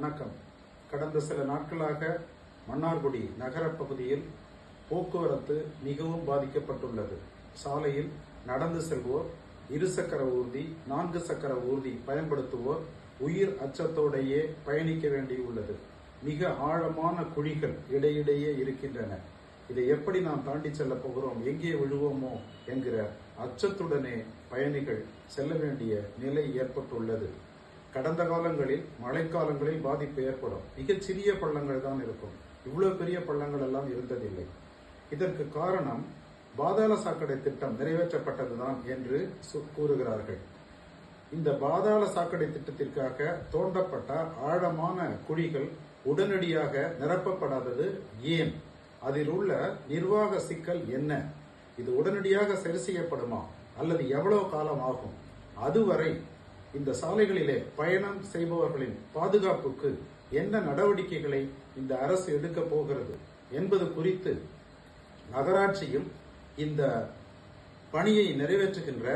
வணக்கம். கடந்த சில நாட்களாக மன்னார்குடி நகரப் பகுதியில் போக்குவரத்து மிகவும் பாதிக்கப்பட்டுள்ளது. சாலையில் நடந்து செல்வோர் இருசக்கர ஊர்தி நான்கு சக்கர ஊர்தி பயன்படுத்துவோர் உயிர் அச்சத்தோடையே பயணிக்க வேண்டியுள்ளது. மிக ஆழமான குழிகள் இடையிடையே இருக்கின்றன. இதை எப்படி நாம் தாண்டி செல்ல போகிறோம்? எங்கே விழுவோமோ என்கிற அச்சத்துடனே பயணிகள் செல்ல வேண்டிய நிலை ஏற்பட்டுள்ளது. கடந்த காலங்களில் மழைக்காலங்களில் பாதிப்பு ஏற்படும். மிகச் சிறிய பள்ளங்கள் தான் இருக்கும். இவ்வளவு பெரிய பள்ளங்கள் எல்லாம் இருந்ததில்லை. இதற்கு காரணம் பாதாள சாக்கடை திட்டம் நிறைவேற்றப்பட்டதுதான் என்று சு- கூறுகிறார்கள். இந்த பாதாள சாக்கடை திட்டத்திற்காக தோண்டப்பட்ட ஆழமான குழிகள் உடனடியாக நிரப்பப்படாதது ஏன்? அதில் உள்ள நிர்வாக சிக்கல் என்ன? இது உடனடியாக சரி செய்யப்படுமா? அல்லது எவ்வளவு காலம் ஆகும்? அதுவரை இந்த சாலைகளிலே பயணம் செய்பவர்களின் பாதுகாப்புக்கு என்ன நடவடிக்கைகளை இந்த அரசு எடுக்க போகிறது என்பது குறித்து நகராட்சியும் இந்த பணியை நிறைவேற்றுகின்ற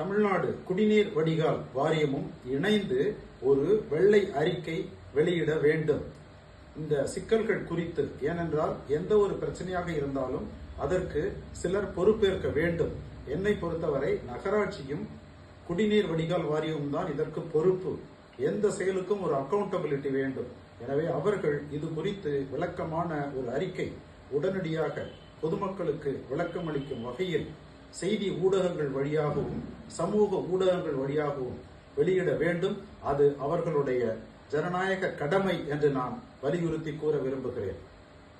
தமிழ்நாடு குடிநீர் வடிகால் வாரியமும் இணைந்து ஒரு வெள்ளை அறிக்கை வெளியிட வேண்டும். இந்த சிக்கல்கள் குறித்து ஏனென்றால் எந்த ஒரு பிரச்சனையாக இருந்தாலும் அதற்கு சிலர் பொறுப்பேற்க வேண்டும். என்னை பொறுத்தவரை நகராட்சியும் குடிநீர் வடிகால் வாரியமும் தான் இதற்கு பொறுப்பு. எந்த செயலுக்கும் ஒரு அக்கௌண்டபிலிட்டி வேண்டும். எனவே அவர்கள் இது குறித்து விளக்கமான ஒரு அறிக்கை உடனடியாக பொதுமக்களுக்கு விளக்கம் அளிக்கும் வகையில் செய்தி ஊடகங்கள் வழியாகவும் சமூக ஊடகங்கள் வழியாகவும் வெளியிட வேண்டும். அது அவர்களுடைய ஜனநாயக கடமை என்று நான் வலியுறுத்தி கூற விரும்புகிறேன்.